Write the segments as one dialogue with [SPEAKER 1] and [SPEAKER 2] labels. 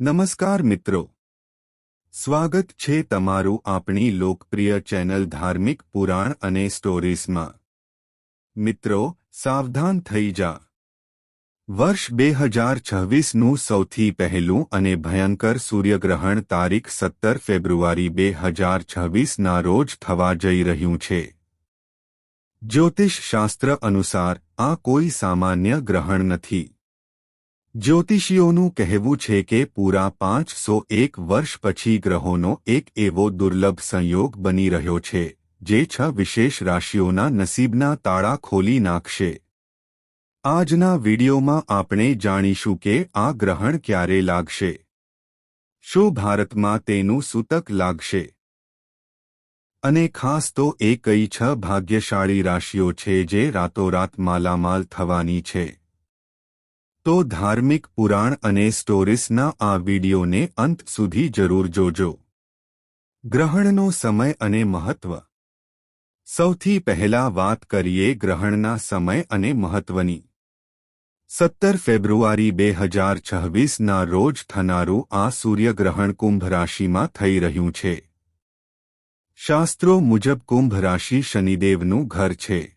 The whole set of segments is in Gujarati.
[SPEAKER 1] નમસ્કાર મિત્રો. સ્વાગત છે તમારું આપણી લોકપ્રિય ચેનલ ધાર્મિક પુરાણ અને સ્ટોરીઝમાં. મિત્રો, સાવધાન થઈ જા. વર્ષ બે હજાર છવ્વીસનું સૌથી પહેલું અને ભયંકર સૂર્યગ્રહણ તારીખ સત્તર ફેબ્રુઆરી બે હજાર છવ્વીસના રોજ થવા જઈ રહ્યું છે. જ્યોતિષ શાસ્ત્ર અનુસાર આ કોઈ સામાન્ય ગ્રહણ નથી. જ્યોતિષીઓનું કહેવું છે કે પૂરા પાંચસો એક વર્ષ પછી ગ્રહોનો એક એવો દુર્લભ સંયોગ બની રહ્યો છે, જે છ વિશેષ રાશિઓના નસીબના તાળા ખોલી નાખશે. આજના વિડીયોમાં આપણે જાણીશું કે આ ગ્રહણ ક્યારે લાગશે. શું ભારતમાં તેનું સૂતક લાગશે? અને ખાસ તો એ કઈ છ ભાગ્યશાળી રાશિઓ છે જે રાતોરાત માલામાલ થવાની છે. તો ધાર્મિક પુરાણ અને સ્ટોરીસના આ વિડીયોને અંત સુધી જરૂર જોજો. ગ્રહણનો સમય અને મહત્વ. સૌથી પહેલા વાત કરીએ ગ્રહણના સમય અને મહત્વની. સત્તર ફેબ્રુઆરી બે હજાર છવ્વીસના રોજ થનારું આ સૂર્યગ્રહણ કુંભ રાશિમાં થઈ રહ્યું છે. શાસ્ત્રો મુજબ કુંભ રાશિ શનિદેવનું ઘર છે.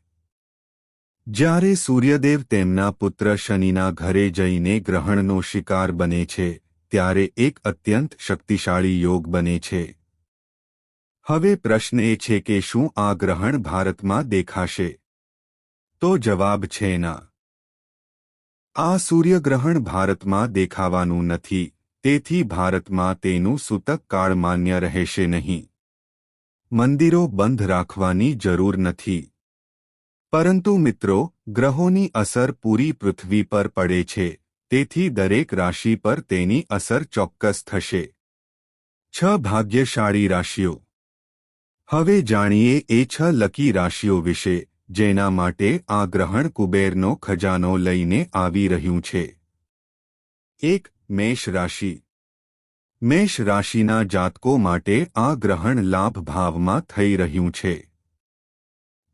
[SPEAKER 1] જ્યારે સૂર્યદેવ તેમના પુત્ર શનિના ઘરે જઈને ગ્રહણનો શિકાર બને છે, ત્યારે એક અત્યંત શક્તિશાળી યોગ બને છે. હવે પ્રશ્ન એ છે કે શું આ ગ્રહણ ભારતમાં દેખાશે? તો જવાબ છે ના. આ સૂર્યગ્રહણ ભારતમાં દેખાવાનું નથી, તેથી ભારતમાં તેનું સૂતક કાળ માન્ય રહેશે નહીં. મંદિરો બંધ રાખવાની જરૂર નથી. પરંતુ મિત્રો, ગ્રહોની અસર પૂરી પૃથ્વી પર પડે છે, તેથી દરેક રાશિ પર તેની અસર ચોક્કસ થશે. છ ભાગ્યશાળી રાશિઓ. હવે જાણીએ એ છ લકી રાશિઓ વિશે, જેના માટે આ ગ્રહણ કુબેરનો ખજાનો લઈને આવી રહ્યું છે. એક, મેષ રાશિ. મેષ રાશિના જાતકો માટે આ ગ્રહણ લાભ ભાવમાં થઈ રહ્યું છે.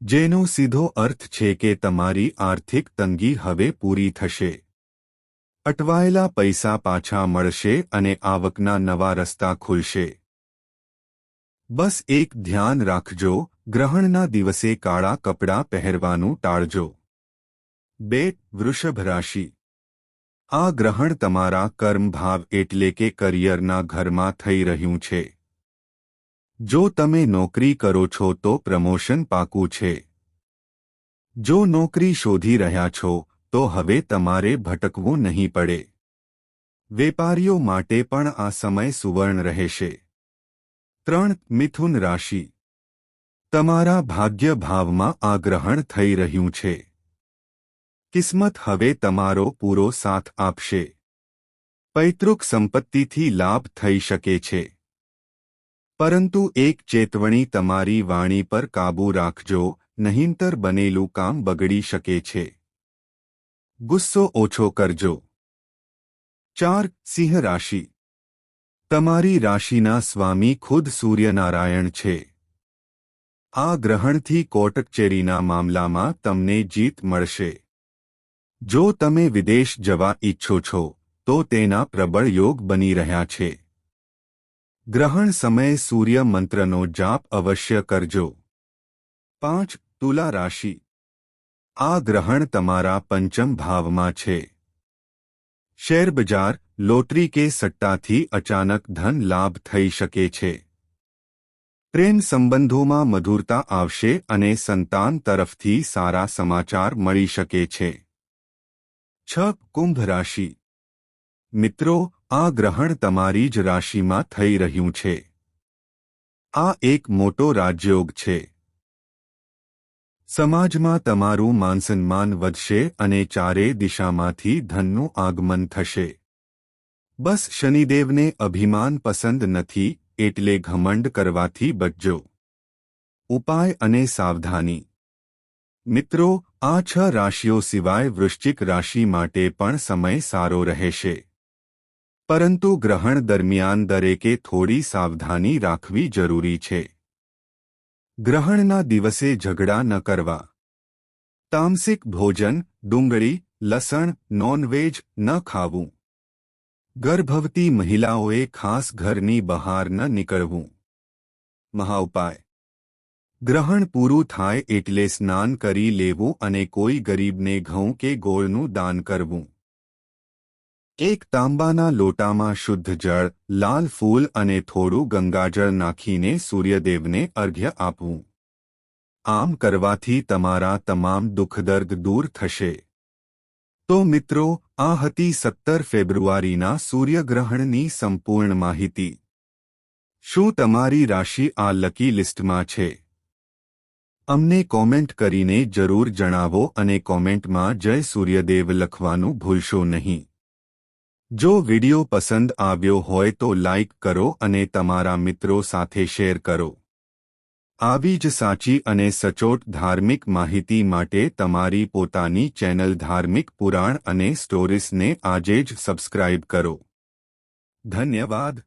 [SPEAKER 1] જેનો સીધો અર્થ છે કે તમારી આર્થિક તંગી હવે પૂરી થશે. અટવાયેલા પૈસા પાછા મળશે અને આવકના નવા રસ્તા ખુલશે. બસ એક ધ્યાન રાખજો, ગ્રહણના દિવસે કાળા કપડાં પહેરવાનું ટાળજો. બે, વૃષભ રાશિ. આ ગ્રહણ તમારા કર્મભાવ એટલે કે કરિયરના ઘરમાં થઈ રહ્યું છે. જો તમે નોકરી કરો છો તો પ્રમોશન પાકું છે. જો નોકરી શોધી રહ્યા છો, તો હવે તમારે ભટકવું નહીં પડે. વેપારીઓ માટે પણ આ સમય સુવર્ણ રહેશે. ત્રણ, મિથુન રાશિ. તમારા ભાગ્ય ભાવમાં આ ગ્રહણ થઈ રહ્યું છે. કિસ્મત હવે તમારો પૂરો સાથ આપશે. પૈતૃક સંપત્તિથી લાભ થઈ શકે છે. પરંતુ એક ચેતવણી તમારી વાણી પર કાબૂ રાખજો, નહીંતર બનેલું કામ બગડી શકે છે. ગુસ્સો ઓછો કરજો. ચાર, સિંહ રાશિ. તમારી રાશિના સ્વામી ખુદ સૂર્યનારાયણ છે. આ ગ્રહણથી કોટકચેરીના મામલામાં તમને જીત મળશે. જો તમે વિદેશ જવા ઈચ્છો છો, તો તેના પ્રબળ યોગ બની રહ્યા છે. ગ્રહણ સમયે સૂર્ય મંત્રનો જાપ અવશ્ય કરજો. પાંચ, તુલા રાશિ. આ ગ્રહણ તમારા પંચમ ભાવમાં છે. શેરબજાર, લોટરી કે સટ્ટાથી અચાનક ધન લાભ થઈ શકે છે. પ્રેમ સંબંધોમાં મધુરતા આવશે અને સંતાન તરફથી સારા સમાચાર મળી શકે છે. છ, કુંભ રાશિ. મિત્રો આ ગ્રહણ તમારી જ રાશિમાં થઈ રહ્યું છે. આ એક મોટો રાજયોગ છે. સમાજમાં તમારું માનસન્માન વધશે અને ચારે દિશામાંથી ધનનું આગમન થશે. બસ શનિદેવને અભિમાન પસંદ નથી, એટલે ઘમંડ કરવાથી બચજો. ઉપાય અને સાવધાની. મિત્રો, આ છ રાશિઓ સિવાય વૃશ્ચિક રાશિ માટે પણ સમય સારો રહેશે. પરંતુ ગ્રહણ દરમિયાન દરેકે થોડી સાવધાની રાખવી જરૂરી છે. ગ્રહણના દિવસે ઝઘડા ન કરવા. તામસિક ભોજન, ડુંગળી, લસણ, નોનવેજ ન ખાવું. ગર્ભવતી મહિલાઓએ ખાસ ઘરની બહાર ન નીકળવું. મહાઉપાય. ગ્રહણ પૂરું થાય એટલે સ્નાન કરી લેવું અને કોઈ ગરીબને ઘઉં કે ગોળનું દાન કરવું. એક તાંબાના લોટામાં શુદ્ધ જળ, લાલ ફૂલ અને થોડું ગંગાજળ નાખીને સૂર્યદેવને અર્ઘ્ય આપવું. આમ કરવાથી તમારા તમામ દુઃખદર્દ દૂર થશે. તો મિત્રો, આ હતી સત્તર ફેબ્રુઆરીના સૂર્યગ્રહણની સંપૂર્ણ માહિતી. શું તમારી રાશિ આ લકી લિસ્ટમાં છે? અમને કોમેન્ટ કરીને જરૂર જણાવો અને કોમેન્ટમાં જય સૂર્યદેવ લખવાનું ભૂલશો નહીં. જો વિડિયો પસંદ આવ્યો હોય તો લાઇક કરો અને તમારા મિત્રો સાથે શેર કરો. આવી જ સાચી અને સચોટ ધાર્મિક માહિતી માટે તમારી પોતાની ચેનલ ધાર્મિક પુરાણ અને સ્ટોરીસને આજે જ સબસ્ક્રાઇબ કરો. ધન્યવાદ.